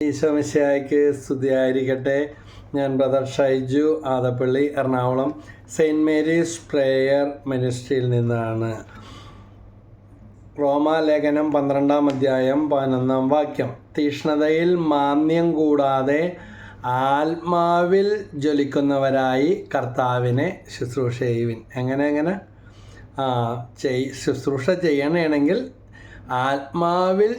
ഈശോമിശിയായ്ക്ക് സ്തുതിയായിരിക്കട്ടെ. ഞാൻ brother Shaiju Adappally Ernakulam Saint Mary's prayer മിനിസ്ട്രിയിൽ നിന്നാണ്. റോമാലേഖനം പന്ത്രണ്ടാം അധ്യായം പതിനൊന്നാം വാക്യം. തീഷ്ണതയിൽ മാന്യം കൂടാതെ ആത്മാവിൽ ജ്വലിക്കുന്നവരായി കർത്താവിനെ ശുശ്രൂഷ ചെയ്യുവിൻ. എങ്ങനെ എങ്ങനെ? ചെയ് ശുശ്രൂഷ ചെയ്യണമെങ്കിൽ ആത്മാവിൽ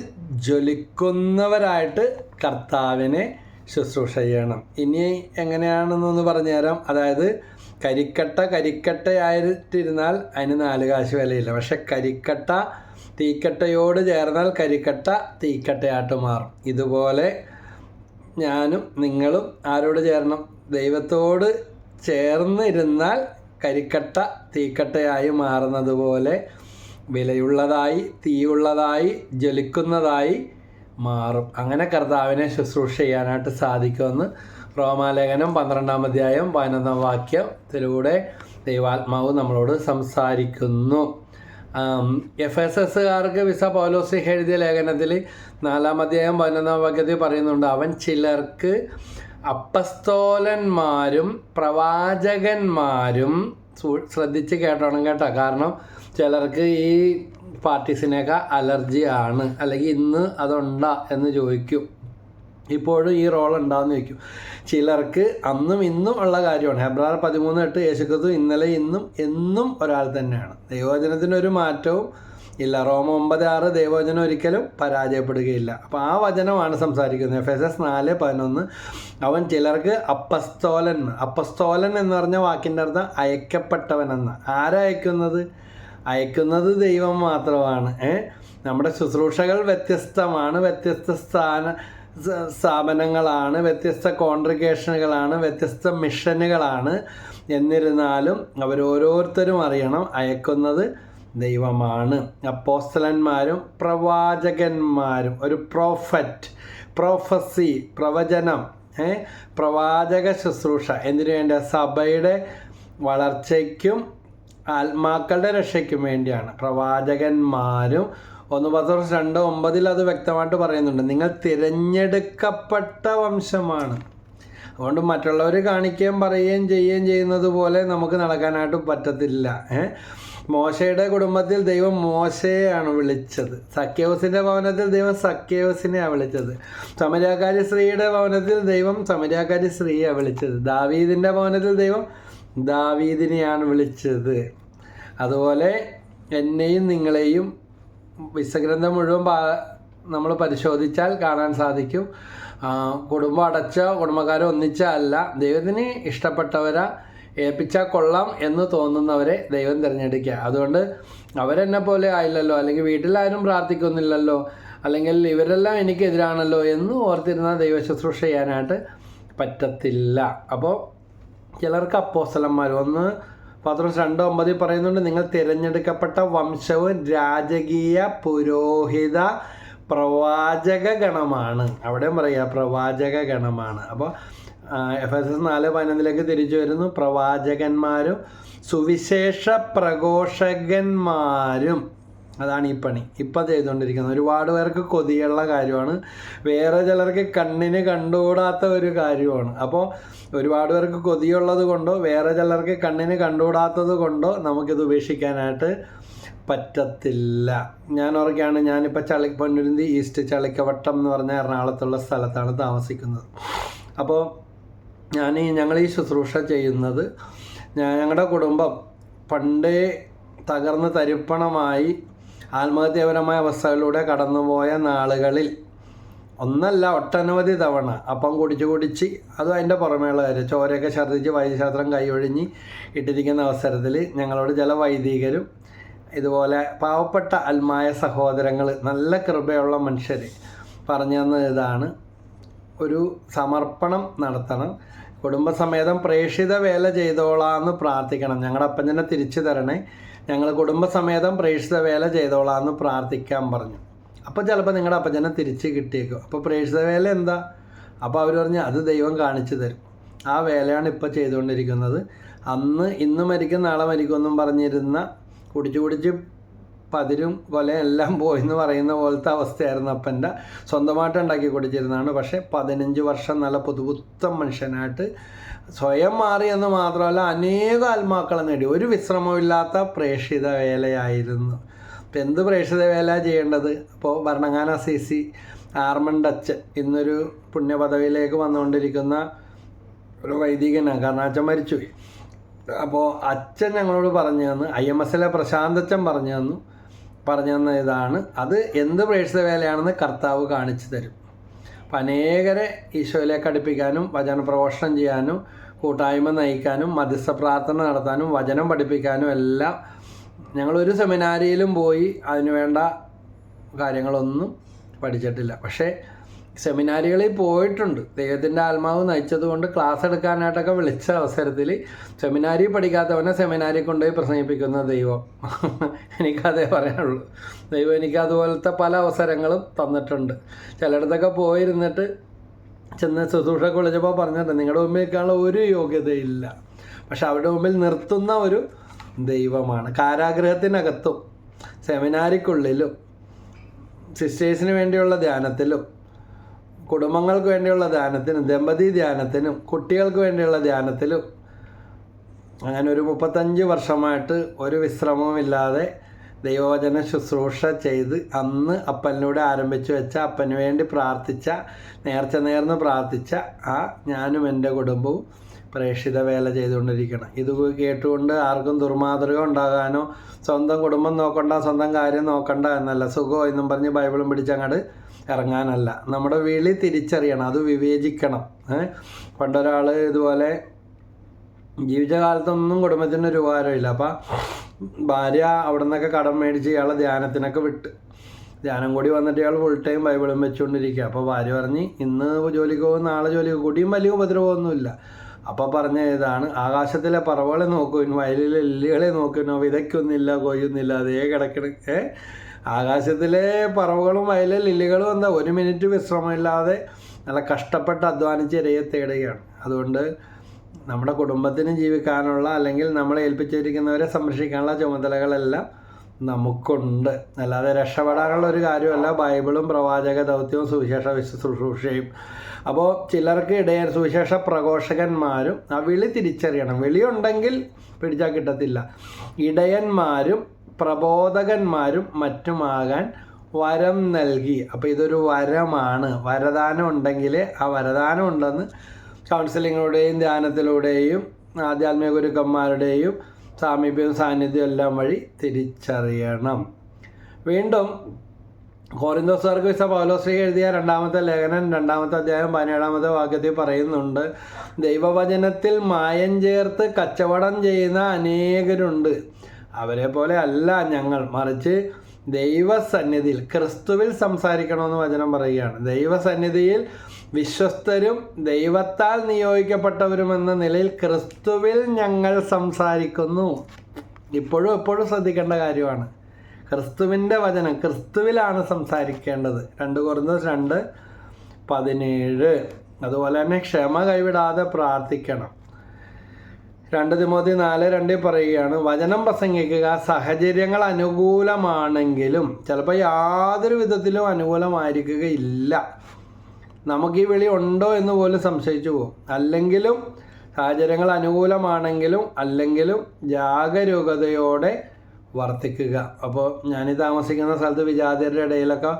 ജ്വലിക്കുന്നവരായിട്ട് കർത്താവിനെ ശുശ്രൂഷ ചെയ്യണം. ഇനി എങ്ങനെയാണെന്നൊന്ന് പറഞ്ഞുതരാം. അതായത് കരിക്കട്ട കരിക്കട്ടയായിട്ടിരുന്നാൽ അതിന് നാല് കാശ് വിലയില്ല. പക്ഷെ കരിക്കട്ട തീക്കട്ടയോട് ചേർന്നാൽ കരിക്കട്ട തീക്കട്ടയായിട്ട് മാറും. ഇതുപോലെ ഞാനും നിങ്ങളും ആരോട് ചേരണം? ദൈവത്തോട് ചേർന്നിരുന്നാൽ കരിക്കട്ട തീക്കട്ടയായി മാറുന്നത് പോലെ വിലയുള്ളതായി തീയുള്ളതായി ജ്വലിക്കുന്നതായി മാറും. അങ്ങനെ കർത്താവിനെ ശുശ്രൂഷ ചെയ്യാനായിട്ട് സാധിക്കുമെന്ന് റോമാലേഖനം പന്ത്രണ്ടാം അധ്യായം പതിനൊന്നാം വാക്യത്തിലൂടെ ദൈവാത്മാവ് നമ്മളോട് സംസാരിക്കുന്നു. എഫ് എസ് എസ്സുകാർക്ക് വിസ പൗലോസി എഴുതിയ ലേഖനത്തിൽ നാലാം അധ്യായം പതിനൊന്നാം വാക്യത്തിൽ പറയുന്നുണ്ട് അവൻ ചിലർക്ക് അപ്പസ്തോലന്മാരും പ്രവാചകന്മാരും ശ്രദ്ധിച്ച് കേട്ടോണം കേട്ടോ. കാരണം ചിലർക്ക് ഈ പാർട്ടീസിനൊക്കെ അലർജി ആണ്. അല്ലെങ്കിൽ ഇന്ന് അതുണ്ടാ എന്ന് ചോദിക്കും. ഇപ്പോഴും ഈ റോൾ ഉണ്ടാകുന്ന ചോദിക്കും. ചിലർക്ക് അന്നും ഇന്നും ഉള്ള കാര്യമാണ്. ഫെബ്രുവരി പതിമൂന്ന് എട്ട് യേശുക്രിസ്തു ഇന്നലെ ഇന്നും എന്നും ഒരാൾ തന്നെയാണ്. ദൈവവചനത്തിനൊരു മാറ്റവും ഇല്ല. റോമ ഒമ്പത് ആറ് ദൈവവചനം ഒരിക്കലും പരാജയപ്പെടുകയില്ല. അപ്പോൾ ആ വചനമാണ് സംസാരിക്കുന്നത്. എഫ് എസ് എസ് നാല് പതിനൊന്ന്. അവൻ ചിലർക്ക് അപ്പസ്തോലൻ അപ്പസ്തോലൻ എന്ന് പറഞ്ഞ വാക്കിന്റെ അർത്ഥം അയക്കപ്പെട്ടവനെന്ന് ആരാ അയക്കുന്നത് ദൈവം മാത്രമാണ്. നമ്മുടെ ശുശ്രൂഷകൾ വ്യത്യസ്തമാണ്. വ്യത്യസ്ത സ്ഥാന സ്ഥാപനങ്ങളാണ്. വ്യത്യസ്ത കോൺട്രിഗേഷനുകളാണ്. വ്യത്യസ്ത മിഷനുകളാണ്. എന്നിരുന്നാലും അവരോരോരുത്തരും അറിയണം അയക്കുന്നത് ദൈവമാണ്. അപ്പോസ്തലന്മാരും പ്രവാചകന്മാരും. ഒരു പ്രോഫറ്റ് പ്രൊഫസി പ്രവചനം പ്രവാചക ശുശ്രൂഷ. എന്തിനു വേണ്ട സഭയുടെ വളർച്ചയ്ക്കും ആത്മാക്കളുടെ രക്ഷയ്ക്കും വേണ്ടിയാണ്. പ്രവാചകന്മാരും ഒന്ന് പത്ത് വർഷം രണ്ട് ഒമ്പതിൽ അത് വ്യക്തമായിട്ട് പറയുന്നുണ്ട്. നിങ്ങൾ തിരഞ്ഞെടുക്കപ്പെട്ട വംശമാണ്. അതുകൊണ്ട് മറ്റുള്ളവർ കാണിക്കുകയും പറയുകയും ചെയ്യുകയും ചെയ്യുന്നത് പോലെ നമുക്ക് നടക്കാനായിട്ട് പറ്റത്തില്ല. ഏ? മോശയുടെ കുടുംബത്തിൽ ദൈവം മോശയെയാണ് വിളിച്ചത്. സഖ്യവസിന്റെ ഭവനത്തിൽ ദൈവം സഖ്യവസിനെയാണ് വിളിച്ചത്. സമരാകാരി സ്ത്രീയുടെ ഭവനത്തിൽ ദൈവം സമരാകാരി സ്ത്രീയാണ് വിളിച്ചത്. ദാവീദിന്റെ ഭവനത്തിൽ ദൈവം ദാവീദിനെയാണ് വിളിച്ചത്. അതുപോലെ എന്നെയും നിങ്ങളെയും വിശ്വഗ്രന്ഥം മുഴുവൻ നമ്മൾ പരിശോധിച്ചാൽ കാണാൻ സാധിക്കും. കുടുംബം അടച്ച കുടുംബക്കാരെ ഒന്നിച്ച അല്ല. ദൈവത്തിന് ഇഷ്ടപ്പെട്ടവരാ. ഏൽപ്പിച്ചാൽ കൊള്ളാം എന്ന് തോന്നുന്നവരെ ദൈവം തിരഞ്ഞെടുക്കുക. അതുകൊണ്ട് അവരെന്നെ പോലെ ആയില്ലല്ലോ. അല്ലെങ്കിൽ വീട്ടിലാരും പ്രാർത്ഥിക്കുന്നില്ലല്ലോ. അല്ലെങ്കിൽ ഇവരെല്ലാം എനിക്കെതിരാണല്ലോ എന്ന് ഓർത്തിരുന്ന ദൈവ ശുശ്രൂഷ ചെയ്യാനായിട്ട് പറ്റത്തില്ല. അപ്പോൾ ചിലർക്ക് അപ്പോസ്തലന്മാർ ഒന്ന് പത്രോസ് രണ്ടോ ഒമ്പതിൽ പറയുന്നുണ്ട് നിങ്ങൾ തിരഞ്ഞെടുക്കപ്പെട്ട വംശവും രാജകീയ പുരോഹിത പ്രവാചക ഗണമാണ് അവിടെയും പറയുക പ്രവാചക ഗണമാണ് അപ്പോൾ എഫ് എസ് എസ് നാല് പതിനൊന്നിലേക്ക് തിരിച്ചു വരുന്നു. പ്രവാചകന്മാരും സുവിശേഷ പ്രഘോഷകന്മാരും അതാണ് ഈ പണി. ഇപ്പം ചെയ്തുകൊണ്ടിരിക്കുന്നത് ഒരുപാട് പേർക്ക് കൊതിയുള്ള കാര്യമാണ്. വേറെ ചിലർക്ക് കണ്ണിന് കണ്ടുകൂടാത്ത ഒരു കാര്യമാണ്. അപ്പോൾ ഒരുപാട് പേർക്ക് കൊതിയുള്ളത് കൊണ്ടോ വേറെ ചിലർക്ക് കണ്ണിന് കണ്ടുകൂടാത്തത് കൊണ്ടോ നമുക്കിത് ഉപേക്ഷിക്കാനായിട്ട് പറ്റത്തില്ല. ഞാൻ ഓർക്കുകയാണ് ഞാനിപ്പോൾ ചളി പൊന്നുരുന്തി ഈസ്റ്റ് ചളിക്കവട്ടം എന്ന് പറഞ്ഞ എറണാകുളത്തുള്ള സ്ഥലത്താണ് താമസിക്കുന്നത്. അപ്പോൾ ഞാൻ ഈ ഞങ്ങൾ ഈ ശുശ്രൂഷ ചെയ്യുന്നത് ഞങ്ങളുടെ കുടുംബം പണ്ടേ തകർന്ന് തരിപ്പണമായി ആത്മഹത്യാപരമായ അവസ്ഥകളിലൂടെ കടന്നുപോയ നാളുകളിൽ ഒന്നല്ല ഒട്ടനവധി തവണ അപ്പം കുടിച്ച് കുടിച്ച് അതും അതിന്റെ പുറമേയുള്ള കാര്യം. ചോരയൊക്കെ ഛർദ്ദിച്ച് വൈദ്യശാസ്ത്രം കൈയൊഴിഞ്ഞ് ഇട്ടിരിക്കുന്ന അവസരത്തിൽ ഞങ്ങളോട് ചില വൈദികരും ഇതുപോലെ പാവപ്പെട്ട അൽമായ സഹോദരങ്ങൾ നല്ല കൃപയുള്ള മനുഷ്യർ പറഞ്ഞു തന്ന ഇതാണ്. ഒരു സമർപ്പണം നടത്തണം. കുടുംബസമേതം പ്രേക്ഷിത വേല ചെയ്തോളാന്ന് പ്രാർത്ഥിക്കണം. ഞങ്ങളുടെ അപ്പനെ തിരിച്ചു തരണേ. ഞങ്ങൾ കുടുംബസമേതം പ്രേക്ഷിത വേല ചെയ്തോളാന്ന് പ്രാർത്ഥിക്കാൻ പറഞ്ഞു. അപ്പോൾ ചിലപ്പോൾ നിങ്ങളുടെ അപ്പച്ചനെ തിരിച്ച് കിട്ടിയേക്കും. അപ്പോൾ പ്രേക്ഷിത വേല എന്താ? അപ്പോൾ അവർ പറഞ്ഞു അത് ദൈവം കാണിച്ചു തരും. ആ വേലയാണ് ഇപ്പോൾ ചെയ്തുകൊണ്ടിരിക്കുന്നത് അന്ന് ഇന്ന് മരിക്കും നാളെ മരിക്കും എന്നും പറഞ്ഞിരുന്ന കുടിച്ച് കുടിച്ച് പതിരും കൊലയും എല്ലാം പോയി എന്ന് പറയുന്ന പോലത്തെ അവസ്ഥയായിരുന്നു അപ്പന്റെ. സ്വന്തമായിട്ട് ഉണ്ടാക്കി കൊടുത്തിരുന്നതാണ്. പക്ഷേ പതിനഞ്ച് വർഷം നല്ല പുതുപുത്തൻ മനുഷ്യനായിട്ട് സ്വയം മാറി എന്ന് മാത്രമല്ല അനേക ആത്മാക്കളെ നേടി. ഒരു വിശ്രമമില്ലാത്ത പ്രേക്ഷിത വേലയായിരുന്നു. അപ്പം എന്ത് പ്രേക്ഷിത വേല ചെയ്യേണ്ടത്? അപ്പോൾ ഭരണങ്ങാന സി സി ആർമണ്ട് ഡച്ച് ഇന്നൊരു പുണ്യപദവിയിലേക്ക് വന്നുകൊണ്ടിരിക്കുന്ന ഒരു വൈദികനാണ് കാരണം അച്ഛൻ മരിച്ചുപോയി. അപ്പോൾ അച്ഛൻ ഞങ്ങളോട് പറഞ്ഞു തന്നു. ഐ എം എസിലെ പ്രശാന്ത് അച്ഛൻ പറഞ്ഞു തന്നു. പറഞ്ഞു ഇതാണ്. അത് എന്ത് പ്രേക്ഷിത വേലയാണെന്ന് കർത്താവ് കാണിച്ചു തരും. അപ്പം അനേകരെ ഈശോയിലേക്ക് അടുപ്പിക്കാനും വചന പ്രഘോഷണം ചെയ്യാനും കൂട്ടായ്മ നയിക്കാനും മധ്യസ്ഥ പ്രാർത്ഥന നടത്താനും വചനം പഠിപ്പിക്കാനും എല്ലാം ഞങ്ങളൊരു സെമിനാരിയിലും പോയി അതിനുവേണ്ട കാര്യങ്ങളൊന്നും പഠിച്ചിട്ടില്ല. പക്ഷേ സെമിനാരികളിൽ പോയിട്ടുണ്ട്. ദൈവത്തിന്റെ ആത്മാവ് നയിച്ചതുകൊണ്ട് ക്ലാസ് എടുക്കാനായിട്ടൊക്കെ വിളിച്ച അവസരത്തിൽ സെമിനാരി പഠിക്കാത്തവനെ സെമിനാരി കൊണ്ടുപോയി പ്രസംഗിപ്പിക്കുന്ന ദൈവം. എനിക്കതേ പറയാനുള്ളൂ. ദൈവം എനിക്ക് അതുപോലത്തെ പല അവസരങ്ങളും തന്നിട്ടുണ്ട്. ചിലയിടത്തൊക്കെ പോയിരുന്നിട്ട് ചെന്ന് ശുശ്രൂഷയൊക്കെ വിളിച്ചപ്പോൾ പറഞ്ഞിട്ടുണ്ട് നിങ്ങളുടെ മുമ്പിൽ നിൽക്കാനുള്ള ഒരു യോഗ്യതയില്ല. പക്ഷെ അവരുടെ മുമ്പിൽ നിർത്തുന്ന ഒരു ദൈവമാണ്. കാരാഗ്രഹത്തിനകത്തും സെമിനാരിക്കുള്ളിലും സിസ്റ്റേഴ്സിന് വേണ്ടിയുള്ള ധ്യാനത്തിലും കുടുംബങ്ങൾക്ക് വേണ്ടിയുള്ള ധ്യാനത്തിനും ദമ്പതി ധ്യാനത്തിനും കുട്ടികൾക്ക് വേണ്ടിയുള്ള ധ്യാനത്തിലും അങ്ങനെ ഒരു മുപ്പത്തഞ്ച് വർഷമായിട്ട് ഒരു വിശ്രമവുമില്ലാതെ ദൈവവചന ശുശ്രൂഷ ചെയ്ത് അന്ന് അപ്പനിലൂടെ ആരംഭിച്ചു വെച്ച അപ്പന് വേണ്ടി പ്രാർത്ഥിച്ച നേർച്ച നേർന്ന് പ്രാർത്ഥിച്ച ആ ഞാനും എന്റെ കുടുംബവും പ്രേക്ഷിത വേല ചെയ്തുകൊണ്ടിരിക്കണം. ഇത് കേട്ടുകൊണ്ട് ആർക്കും ദുർമാതൃക ഉണ്ടാകാനോ സ്വന്തം കുടുംബം നോക്കണ്ട സ്വന്തം കാര്യം നോക്കണ്ട എന്നല്ല. സുഖമോ എന്നും പറഞ്ഞ് ബൈബിളും പിടിച്ചങ്ങോട്ട് ഇറങ്ങാനല്ല. നമ്മുടെ വിളി തിരിച്ചറിയണം അത് വിവേചിക്കണം. ഏഹ് പണ്ടൊരാൾ ഇതുപോലെ ജീവിതകാലത്തൊന്നും കുടുംബത്തിന് ഒരു ഉപകാരമില്ല. അപ്പം ഭാര്യ അവിടെ നിന്നൊക്കെ കടം മേടിച്ച് ഇയാളെ ധ്യാനത്തിനൊക്കെ വിട്ട്. ധ്യാനം കൂടി വന്നിട്ട് ഇയാൾ ഫുൾ ടൈം ബൈബിളും വെച്ചുകൊണ്ടിരിക്കുക അപ്പോൾ ഭാര്യ പറഞ്ഞ് ഇന്ന് ജോലിക്ക് പോകും നാളെ ജോലിക്ക് കുടിയും വലിയ ഉപദ്രവമൊന്നുമില്ല. അപ്പോൾ പറഞ്ഞ ഇതാണ് ആകാശത്തിലെ പറവകളെ നോക്കുവിൻ വയലിലെ എല്ലുകളെ നോക്കുവിനോ വിതയ്ക്കൊന്നുമില്ല കൊയ്യുന്നില്ല അതേ കിടക്കണ. ഏ? ആകാശത്തിലെ പറവുകളും അതിലെ ലില്ലികളും എന്താ? ഒരു മിനിറ്റ് വിശ്രമമില്ലാതെ നല്ല കഷ്ടപ്പെട്ട് അധ്വാനിച്ച് ഇരയെ തേടുകയാണ്. അതുകൊണ്ട് നമ്മുടെ കുടുംബത്തിന് ജീവിക്കാനുള്ള അല്ലെങ്കിൽ നമ്മളെ ഏൽപ്പിച്ചിരിക്കുന്നവരെ സംരക്ഷിക്കാനുള്ള ചുമതലകളെല്ലാം നമുക്കുണ്ട്. അല്ലാതെ രക്ഷപ്പെടാനുള്ള ഒരു കാര്യമല്ല. ബൈബിളും പ്രവാചക ദൗത്യവും സുവിശേഷ ശുശ്രൂഷയും. അപ്പോൾ ചിലർക്ക് ഇടയൻ സുവിശേഷ പ്രഘോഷകന്മാരും ആ വിളി തിരിച്ചറിയണം. വിളിയുണ്ടെങ്കിൽ പിടിച്ചാൽ കിട്ടത്തില്ല. ഇടയന്മാരും പ്രബോധകന്മാരും മറ്റുമാകാൻ വരം നൽകി. അപ്പോൾ ഇതൊരു വരമാണ്. വരദാനം ഉണ്ടെങ്കിൽ ആ വരദാനം ഉണ്ടെന്ന് കൗൺസിലിങ്ങിലൂടെയും ധ്യാനത്തിലൂടെയും ആധ്യാത്മിക ഗുരുക്കന്മാരുടെയും സാമീപ്യവും സാന്നിധ്യം എല്ലാം വഴി തിരിച്ചറിയണം. വീണ്ടും കോറിന്തോസാർക്ക് വിസ പൗലോശ്രീ എഴുതിയ രണ്ടാമത്തെ ലേഖനം രണ്ടാമത്തെ അധ്യായം പതിനേഴാമത്തെ വാക്യത്തിൽ പറയുന്നുണ്ട് ദൈവവചനത്തിൽ മായം ചേർത്ത് കച്ചവടം ചെയ്യുന്ന അനേകരുണ്ട്. അവരെ പോലെ അല്ല ഞങ്ങൾ. മറിച്ച് ദൈവസന്നിധിയിൽ ക്രിസ്തുവിൽ സംസാരിക്കണമെന്ന് വചനം പറയുകയാണ്. ദൈവസന്നിധിയിൽ വിശ്വസ്തരും ദൈവത്താൽ നിയോഗിക്കപ്പെട്ടവരും എന്ന നിലയിൽ ക്രിസ്തുവിൽ ഞങ്ങൾ സംസാരിക്കുന്നു. ഇപ്പോഴും എപ്പോഴും ശ്രദ്ധിക്കേണ്ട കാര്യമാണ്. ക്രിസ്തുവിന്റെ വചനം ക്രിസ്തുവിലാണ് സംസാരിക്കേണ്ടത്. രണ്ട് കുറഞ്ഞ രണ്ട് പതിനേഴ്. അതുപോലെ തന്നെ ക്ഷമ കൈവിടാതെ പ്രാർത്ഥിക്കണം. രണ്ട് തിമോതി നാല് രണ്ടിൽ പറയുകയാണ് വചനം പ്രസംഗിക്കുക സാഹചര്യങ്ങൾ അനുകൂലമാണെങ്കിലും ചിലപ്പോൾ യാതൊരു വിധത്തിലും അനുകൂലമായിരിക്കുകയില്ല. നമുക്ക് ഈ വിളി ഉണ്ടോ എന്ന് പോലും സംശയിച്ചു പോകും. അല്ലെങ്കിലും സാഹചര്യങ്ങൾ അനുകൂലമാണെങ്കിലും അല്ലെങ്കിലും ജാഗരൂകതയോടെ വർത്തിക്കുക. അപ്പോൾ ഞാൻ താമസിക്കുന്ന സ്ഥലത്ത് വിജാതിയരുടെ ഇടയിലൊക്കെ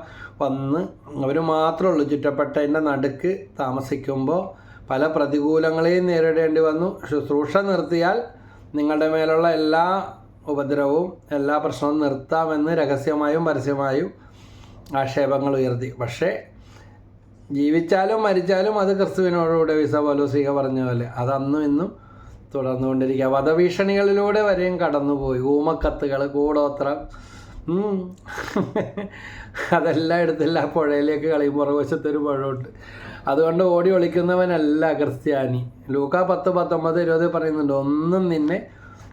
വന്ന് അവർ മാത്രമേ ഉള്ളൂ ചുറ്റപ്പെട്ടതിന്റെ നടുക്ക് താമസിക്കുമ്പോൾ പല പ്രതികൂലങ്ങളെയും നേരിടേണ്ടി വന്നു. ശുശ്രൂഷ നിർത്തിയാൽ നിങ്ങളുടെ മേലുള്ള എല്ലാ ഉപദ്രവവും എല്ലാ പ്രശ്നവും നിർത്താമെന്ന് രഹസ്യമായും പരസ്യമായും ആക്ഷേപങ്ങൾ ഉയർത്തി. പക്ഷേ ജീവിച്ചാലും മരിച്ചാലും അത് ക്രിസ്തുവിനോടുകൂടെ വിസ പോലൂസിക പറഞ്ഞ പോലെ അത് അന്നും ഇന്നും തുടർന്നുകൊണ്ടിരിക്കുക. വധഭീഷണികളിലൂടെ വരെയും കടന്നുപോയി. ഊമക്കത്തുകൾ കൂടോത്രം അതെല്ലാം എടുത്തില്ല. പുഴയിലേക്ക് കളയും പുറകുവശത്തൊരു പുഴമുണ്ട് അതുകൊണ്ട് ഓടി ഒളിക്കുന്നവനല്ല ക്രിസ്ത്യാനി. ലൂക്ക പത്ത് പത്തൊമ്പത് ഇരുപത് പറയുന്നുണ്ട്. ഒന്നും നിന്നെ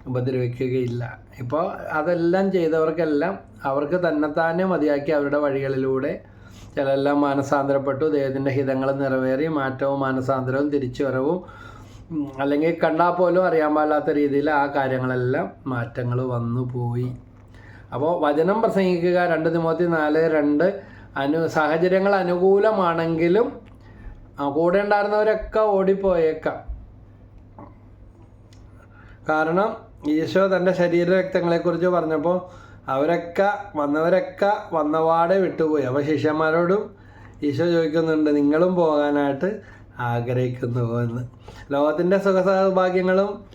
ഉപദ്രവിക്കുകയില്ല. ഇപ്പോൾ അതെല്ലാം ചെയ്തവർക്കെല്ലാം അവർക്ക് തന്നെത്താനെ മതിയാക്കി അവരുടെ വഴികളിലൂടെ ചിലെല്ലാം മാനസാന്തരപ്പെട്ടു. ദൈവത്തിന്റെ ഹിതങ്ങൾ നിറവേറി മാറ്റവും മാനസാന്തരവും തിരിച്ചുവരവും അല്ലെങ്കിൽ കണ്ടാൽ പോലും അറിയാൻ പാടില്ലാത്ത രീതിയിൽ ആ കാര്യങ്ങളെല്ലാം മാറ്റങ്ങൾ വന്നു പോയി അപ്പോൾ വചനം പ്രസംഗിക്കുക രണ്ട് തിമോത്തി നാല് രണ്ട് അനു സാഹചര്യങ്ങൾ അനുകൂലമാണെങ്കിലും കൂടെ ഉണ്ടായിരുന്നവരൊക്കെ ഓടിപ്പോയേക്കാം. കാരണം ഈശോ തന്റെ ശരീരരക്തങ്ങളെക്കുറിച്ച് പറഞ്ഞപ്പോൾ അവരൊക്കെ വന്നവരൊക്കെ വന്നപാടെ വിട്ടുപോയി. അപ്പോൾ ശിഷ്യന്മാരോടും ഈശോ ചോദിക്കുന്നുണ്ട് നിങ്ങളും പോകാനായിട്ട് ആഗ്രഹിക്കുന്നു എന്ന് ലോകത്തിന്റെ സുഖ സൗഭാഗ്യങ്ങളും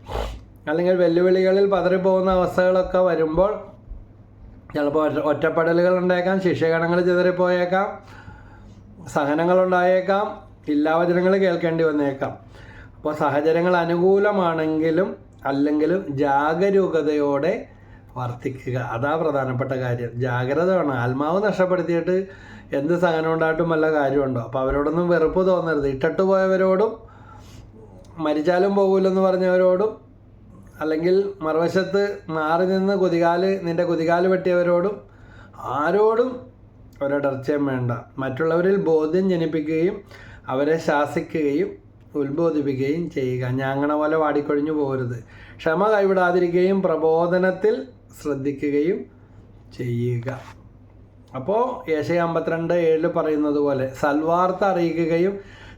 അല്ലെങ്കിൽ വെല്ലുവിളികളിൽ പതറിപ്പോകുന്ന അവസ്ഥകളൊക്കെ വരുമ്പോൾ ചിലപ്പോൾ ഒറ്റ ഒറ്റപ്പെടലുകൾ ഉണ്ടായേക്കാം ശിഷ്യഗണങ്ങൾ ചിതറിപ്പോയേക്കാം സഹനങ്ങളുണ്ടായേക്കാം ഇല്ലാവചനങ്ങൾ കേൾക്കേണ്ടി വന്നേക്കാം. അപ്പോൾ സാഹചര്യങ്ങൾ അനുകൂലമാണെങ്കിലും അല്ലെങ്കിലും ജാഗരൂകതയോടെ വർത്തിക്കുക. അതാ പ്രധാനപ്പെട്ട കാര്യം. ജാഗ്രത വേണം ആത്മാവ് നഷ്ടപ്പെടുത്തിയിട്ട് എന്ത് സഹനം ഉണ്ടായിട്ടും വല്ല കാര്യമുണ്ടോ? അപ്പോൾ അവരോടൊന്നും വെറുപ്പ് തോന്നരുത്. ഇട്ടിട്ട് പോയവരോടും മരിച്ചാലും പോകൂലെന്ന് പറഞ്ഞവരോടും അല്ലെങ്കിൽ മറുവശത്ത് മാറി നിന്ന് കുതികാൽ നിന്റെ കുതികാൽ വെട്ടിയവരോടും ആരോടും ഒരിടർച്ചയും വേണ്ട. മറ്റുള്ളവരിൽ ബോധ്യം ജനിപ്പിക്കുകയും അവരെ ശാസിക്കുകയും ഉത്ബോധിപ്പിക്കുകയും ചെയ്യുക. ഞാങ്ങണ പോലെ വാടിക്കൊഴിഞ്ഞു പോകരുത്. ക്ഷമ കൈവിടാതിരിക്കുകയും പ്രബോധനത്തിൽ ശ്രദ്ധിക്കുകയും ചെയ്യുക. അപ്പോൾ യേശ അമ്പത്തിരണ്ട് ഏഴിൽ പറയുന്നത് പോലെ സൽവാർത്ത അറിയിക്കുകയും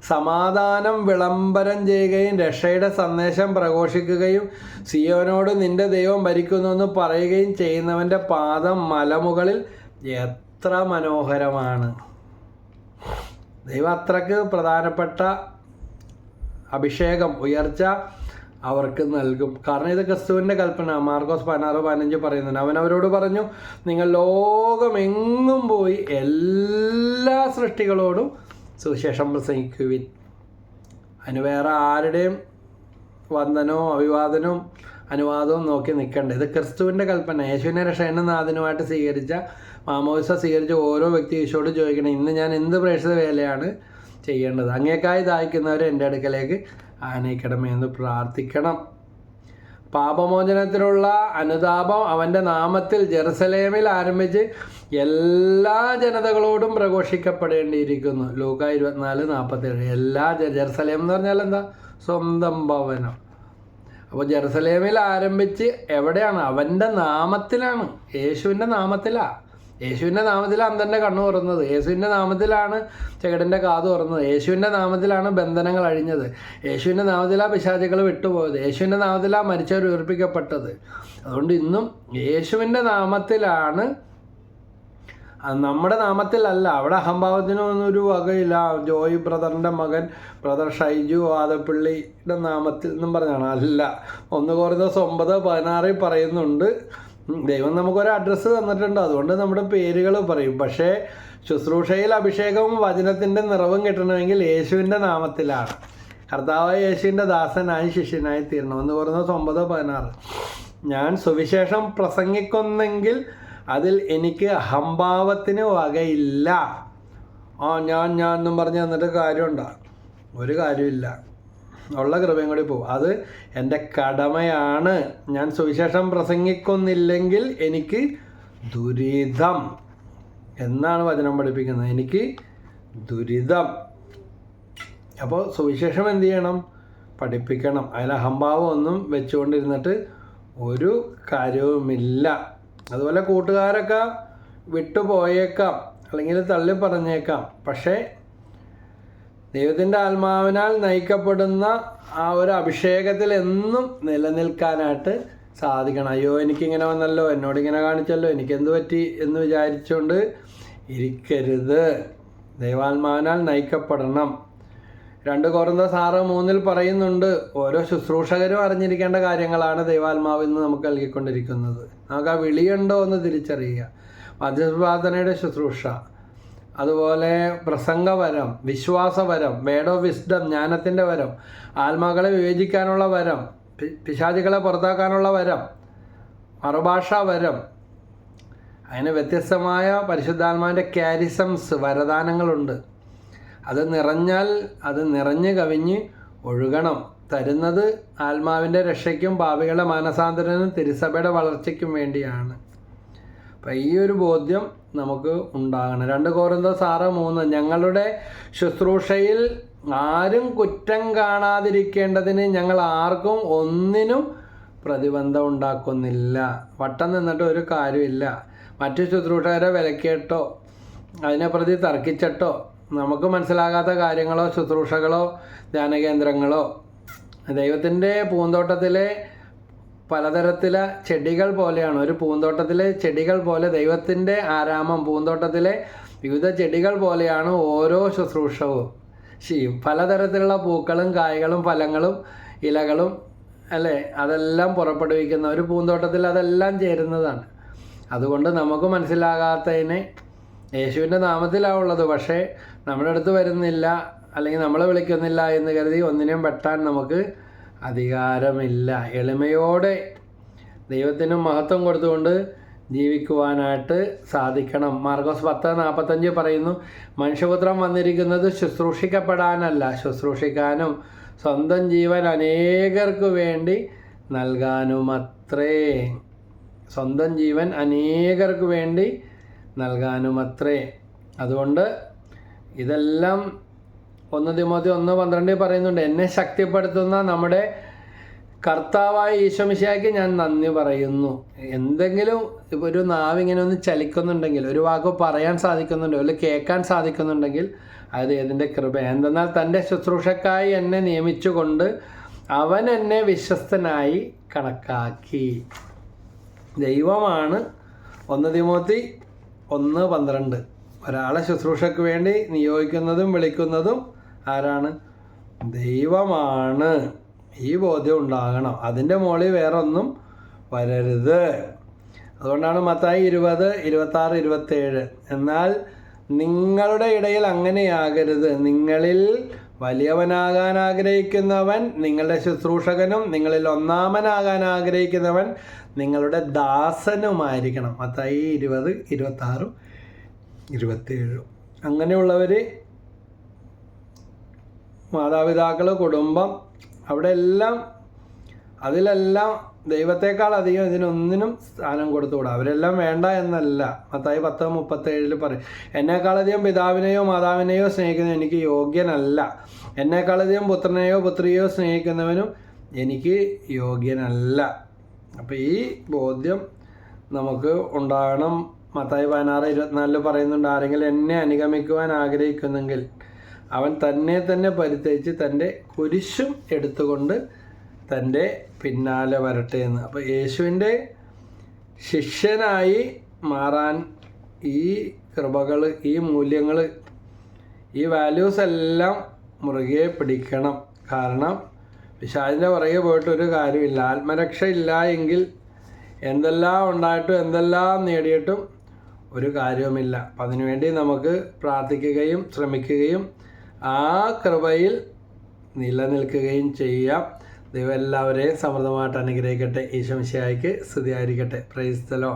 സമാധാനം വിളംബരം ചെയ്യുകയും രക്ഷയുടെ സന്ദേശം പ്രഘോഷിക്കുകയും സിയോനോട് നിന്റെ ദൈവം ഭരിക്കുന്നുവെന്ന് പറയുകയും ചെയ്യുന്നവന്റെ പാദം മലമുകളിൽ എത്ര മനോഹരമാണ്. ദൈവം അത്രയ്ക്ക് പ്രധാനപ്പെട്ട അഭിഷേകം ഉയർച്ച അവർക്ക് നൽകും. കാരണം ഇത് ക്രിസ്തുവിന്റെ കൽപ്പന. മാർക്കോസ് പതിനാറ് പതിനഞ്ച് പറയുന്നുണ്ട്. അവൻ അവരോട് പറഞ്ഞു നിങ്ങൾ ലോകമെങ്ങും പോയി എല്ലാ സൃഷ്ടികളോടും സുവിശേഷം പ്രസംഗിക്കുവിൻ. അതിന് വേറെ ആരുടെയും വന്ദനവും അഭിവാദനവും അനുവാദവും നോക്കി നിൽക്കേണ്ടത് ഇത് ക്രിസ്തുവിന്റെ കൽപ്പന. യേശുവിനെ രക്ഷകനും നാഥനുമായിട്ട് സ്വീകരിച്ച മാമോസ സ്വീകരിച്ച ഓരോ വ്യക്തി യേശുവോട് ചോദിക്കണം ഇന്ന് ഞാൻ എന്ത് പ്രേക്ഷിത വേലയാണ് ചെയ്യേണ്ടത്? അങ്ങേക്കായി ദാഹിക്കുന്നവരെ എന്റെ അടുക്കലേക്ക് ആനയിക്കണമേ എന്ന് പ്രാർത്ഥിക്കണം. പാപമോചനത്തിനുള്ള അനുതാപം അവന്റെ നാമത്തിൽ ജെറുസലേമിൽ ആരംഭിച്ച് എല്ലാ ജനതകളോടും പ്രഘോഷിക്കപ്പെടേണ്ടിയിരിക്കുന്നു. ലൂക്ക ഇരുപത്തിനാല് നാൽപ്പത്തേഴ് എല്ലാ ജെറുസലേം എന്ന് പറഞ്ഞാൽ എന്താ? സ്വന്തം ഭവനം. അപ്പോൾ ജെറുസലേമിൽ ആരംഭിച്ച് എവിടെയാണ്? അവന്റെ നാമത്തിലാണ്. യേശുവിന്റെ നാമത്തിലാണ് യേശുവിന്റെ നാമത്തിലാണ് അന്തന്റെ കണ്ണു തുറന്നത്. യേശുവിന്റെ നാമത്തിലാണ് ചെകടിന്റെ കാത് തുറന്നത്. യേശുവിന്റെ നാമത്തിലാണ് ബന്ധനങ്ങൾ അഴിഞ്ഞത്. യേശുവിന്റെ നാമത്തിലാണ് പിശാചുകൾ വിട്ടുപോയത്. യേശുവിന്റെ നാമത്തിലാണ് മരിച്ചവർ ഉയർപ്പിക്കപ്പെട്ടത്. അതുകൊണ്ട് ഇന്നും യേശുവിന്റെ നാമത്തിലാണ് നമ്മുടെ നാമത്തിലല്ല. അവിടെ അഹംഭാവത്തിനൊന്നും ഒരു വകയില്ല. ജോയി ബ്രദറിന്റെ മകൻ ബ്രദർ ഷൈജു ആദപ്പിള്ളിയുടെ നാമത്തിൽ എന്നും പറഞ്ഞാണ്. അല്ല ഒന്ന് കുറഞ്ഞ ഒമ്പത് പതിനാറിൽ പറയുന്നുണ്ട്. ദൈവം നമുക്കൊരു അഡ്രസ്സ് തന്നിട്ടുണ്ട്. അതുകൊണ്ട് നമ്മുടെ പേരുകൾ പറയും. പക്ഷേ ശുശ്രൂഷയിൽ അഭിഷേകവും വചനത്തിന്റെ നിറവും കിട്ടണമെങ്കിൽ യേശുവിന്റെ നാമത്തിലാണ്. കർത്താവ് യേശുവിന്റെ ദാസനായി ശിഷ്യനായി തീരണം. എന്ന് പറയുന്നത് ഒമ്പത് പതിനാറ്. ഞാൻ സുവിശേഷം പ്രസംഗിക്കുന്നെങ്കിൽ അതിൽ എനിക്ക് അഹംഭാവത്തിന് വകയില്ല. ആ ഞാൻ ഞാൻ എന്നും പറഞ്ഞ് തന്നിട്ട് കാര്യമുണ്ടോ. ഒരു കാര്യമില്ല. ഉള്ള കൃപയും കൂടി പോകും അത് എന്റെ കടമയാണ്. ഞാൻ സുവിശേഷം പ്രസംഗിക്കുന്നില്ലെങ്കിൽ എനിക്ക് ദുരിതം എന്നാണ് വചനം പഠിപ്പിക്കുന്നത്. എനിക്ക് ദുരിതം. അപ്പോൾ സുവിശേഷം എന്ത് ചെയ്യണം? പഠിപ്പിക്കണം. അതിൽ അഹംഭാവം ഒന്നും വെച്ചുകൊണ്ടിരുന്നിട്ട് ഒരു കാര്യവുമില്ല. അതുപോലെ കൂട്ടുകാരൊക്കെ വിട്ടുപോയേക്കാം അല്ലെങ്കിൽ തള്ളി പറഞ്ഞേക്കാം. പക്ഷേ ദൈവത്തിന്റെ ആത്മാവിനാൽ നയിക്കപ്പെടുന്ന ആ ഒരു അഭിഷേകത്തിൽ എന്നും നിലനിൽക്കാനായിട്ട് സാധിക്കണം. അയ്യോ എനിക്കിങ്ങനെ വന്നല്ലോ എന്നോട് ഇങ്ങനെ കാണിച്ചല്ലോ എനിക്കെന്ത് പറ്റി എന്ന് വിചാരിച്ചുകൊണ്ട് ഇരിക്കരുത്. ദൈവാത്മാവിനാൽ നയിക്കപ്പെടണം. രണ്ട് കുറഞ്ഞ സാറ് മൂന്നിൽ പറയുന്നുണ്ട് ഓരോ ശുശ്രൂഷകരും അറിഞ്ഞിരിക്കേണ്ട കാര്യങ്ങളാണ് ദൈവാത്മാവ് ഇന്ന് നമുക്ക് നൽകിക്കൊണ്ടിരിക്കുന്നത്. നമുക്ക് ആ വിളിയുണ്ടോ എന്ന് തിരിച്ചറിയുക. മധ്യപ്രാർത്ഥനയുടെ ശുശ്രൂഷ. അതുപോലെ പ്രസംഗവരം വിശ്വാസവരം വേഡ് ഓഫ് വിസ്ഡം ജ്ഞാനത്തിന്റെ വരം ആത്മാക്കളെ വിവേചിക്കാനുള്ള വരം പിശാചികളെ പുറത്താക്കാനുള്ള വരം മറുഭാഷാ വരം. അതിന് വ്യത്യസ്തമായ പരിശുദ്ധാത്മാവിന്റെ ക്യാരിസംസ് വരദാനങ്ങളുണ്ട്. അത് നിറഞ്ഞാൽ അത് നിറഞ്ഞു കവിഞ്ഞ് ഒഴുകണം. തരുന്നത് ആത്മാവിന്റെ രക്ഷയ്ക്കും ഭാവികളുടെ മാനസാന്തരനും തിരുസഭയുടെ വളർച്ചയ്ക്കും വേണ്ടിയാണ്. അപ്പം ഈ ഒരു ബോധ്യം നമുക്ക് ഉണ്ടാകണം. രണ്ട് കോരന്തോ സാറ് മൂന്ന്. ഞങ്ങളുടെ ശുശ്രൂഷയിൽ ആരും കുറ്റം കാണാതിരിക്കേണ്ടതിന് ഞങ്ങൾ ആർക്കും ഒന്നിനും പ്രതിബന്ധം ഉണ്ടാക്കുന്നില്ല. വട്ടം നിന്നിട്ട് ഒരു കാര്യമില്ല. മറ്റു ശുശ്രൂഷകരെ വിലക്കിയിട്ടോ അതിനെ പ്രതി തർക്കിച്ചിട്ടോ നമുക്ക് മനസ്സിലാകാത്ത കാര്യങ്ങളോ ശുശ്രൂഷകളോ ധ്യാനകേന്ദ്രങ്ങളോ ദൈവത്തിന്റെ പൂന്തോട്ടത്തിലെ പലതരത്തിലെ ചെടികൾ പോലെയാണ്. ഒരു പൂന്തോട്ടത്തിലെ ചെടികൾ പോലെ ദൈവത്തിന്റെ ആരാമം പൂന്തോട്ടത്തിലെ വിവിധ ചെടികൾ പോലെയാണ് ഓരോ ശുശ്രൂഷവും ചെയ്യും. പലതരത്തിലുള്ള പൂക്കളും കായ്കളും ഫലങ്ങളും ഇലകളും അല്ലേ? അതെല്ലാം പുറപ്പെടുവിക്കുന്ന ഒരു പൂന്തോട്ടത്തിൽ അതെല്ലാം ചേരുന്നതാണ്. അതുകൊണ്ട് നമുക്ക് മനസ്സിലാകാത്തതിനെ യേശുവിന്റെ നാമത്തിലാണ് ഉള്ളത്. പക്ഷേ നമ്മുടെ അടുത്ത് വരുന്നില്ല അല്ലെങ്കിൽ നമ്മളെ വിളിക്കുന്നില്ല എന്ന് കരുതി ഒന്നിനെയും വെട്ടാൻ നമുക്ക് അധികാരമില്ല. എളിമയോടെ ദൈവത്തിന് മഹത്വം കൊടുത്തുകൊണ്ട് ജീവിക്കുവാനായിട്ട് സാധിക്കണം. മാർഗോസ് പത്ത് നാൽപ്പത്തഞ്ച് പറയുന്നു മനുഷ്യപുത്രം വന്നിരിക്കുന്നത് ശുശ്രൂഷിക്കപ്പെടാനല്ല ശുശ്രൂഷിക്കാനും സ്വന്തം ജീവൻ അനേകർക്ക് വേണ്ടി നൽകാനുമത്രേ. സ്വന്തം ജീവൻ അനേകർക്ക് വേണ്ടി നൽകാനുമത്രേ അതുകൊണ്ട് ഇതെല്ലാം ഒന്ന് തിമോത്തി ഒന്ന് പന്ത്രണ്ടിൽ പറയുന്നുണ്ട് എന്നെ ശക്തിപ്പെടുത്തുന്ന നമ്മുടെ കർത്താവായ ഈശോമിശിയാക്കി ഞാൻ നന്ദി പറയുന്നു. എന്തെങ്കിലും ഒരു നാവ് ഇങ്ങനെ ഒന്ന് ചലിക്കുന്നുണ്ടെങ്കിൽ ഒരു വാക്ക് പറയാൻ സാധിക്കുന്നുണ്ടോ അല്ലെങ്കിൽ കേൾക്കാൻ സാധിക്കുന്നുണ്ടെങ്കിൽ അത് ഏതിന്റെ കൃപ. എന്തെന്നാൽ തന്റെ ശുശ്രൂഷക്കായി എന്നെ നിയമിച്ചുകൊണ്ട് അവൻ എന്നെ വിശ്വസ്തനായി കണക്കാക്കി. ദൈവമാണ് ഒന്ന് തിമോത്തി ഒന്ന് പന്ത്രണ്ട്. ഒരാളെ ശുശ്രൂഷയ്ക്ക് വേണ്ടി നിയോഗിക്കുന്നതും വിളിക്കുന്നതും ആരാണ്? ദൈവമാണ്. ഈ ബോധ്യം ഉണ്ടാകണം. അതിന്റെ മുകളിൽ വേറൊന്നും വരരുത്. അതുകൊണ്ടാണ് മത്തായി ഇരുപത് ഇരുപത്താറ് ഇരുപത്തേഴ്. എന്നാൽ നിങ്ങളുടെ ഇടയിൽ അങ്ങനെയാകരുത്. നിങ്ങളിൽ വലിയവനാകാൻ ആഗ്രഹിക്കുന്നവൻ നിങ്ങളുടെ ശുശ്രൂഷകനും നിങ്ങളിൽ ഒന്നാമനാകാൻ ആഗ്രഹിക്കുന്നവൻ നിങ്ങളുടെ ദാസനുമായിരിക്കണം. മത്തായി ഇരുപത് ഇരുപത്താറും ഇരുപത്തിയേഴും അങ്ങനെയുള്ളവർ മാതാപിതാക്കൾ കുടുംബം അവിടെ എല്ലാം അതിലെല്ലാം ദൈവത്തെക്കാൾ അധികം ഇതിനൊന്നിനും സ്ഥാനം കൊടുത്തുകൂടാ. അവരെല്ലാം വേണ്ട എന്നല്ല. മത്തായി പത്ത് മുപ്പത്തേഴിൽ പറയും എന്നെക്കാളധികം പിതാവിനെയോ മാതാവിനെയോ സ്നേഹിക്കുന്ന എനിക്ക് യോഗ്യനല്ല. എന്നെക്കാളധികം പുത്രനെയോ പുത്രിയോ സ്നേഹിക്കുന്നവനും എനിക്ക് യോഗ്യനല്ല. അപ്പോൾ ഈ ബോധ്യം നമുക്ക് ഉണ്ടാകണം. മത്തായി പതിനാറ് ഇരുപത്തിനാലിൽ പറയുന്നുണ്ട് ആരെങ്കിലും എന്നെ അനുഗമിക്കുവാൻ ആഗ്രഹിക്കുന്നെങ്കിൽ അവൻ തന്നെ തന്നെ പരിത്യജിച്ച് തന്റെ കുരിശും എടുത്തുകൊണ്ട് തന്റെ പിന്നാലെ വരട്ടെ എന്ന്. അപ്പോൾ യേശുവിന്റെ ശിഷ്യനായി മാറാൻ ഈ കൃപകൾ ഈ മൂല്യങ്ങൾ ഈ വാല്യൂസ് എല്ലാം മുറുകെ പിടിക്കണം. കാരണം പിശാചിന്റെ പുറകെ പോയിട്ട് ഒരു കാര്യമില്ല. ആത്മരക്ഷ ഇല്ല എങ്കിൽ എന്തെല്ലാം ഉണ്ടായിട്ടും എന്തെല്ലാം നേടിയിട്ടും ഒരു കാര്യവുമില്ല. അപ്പം അതിനുവേണ്ടി നമുക്ക് പ്രാർത്ഥിക്കുകയും ശ്രമിക്കുകയും ആ കൃപയിൽ നിലനിൽക്കുകയും ചെയ്യാം ദൈവം എല്ലാവരെയും സമൃദ്ധമായിട്ട് അനുഗ്രഹിക്കട്ടെ. ഈശംശയായിക്ക് സ്തുതിയായിരിക്കട്ടെ. പ്രൈസ് തലോ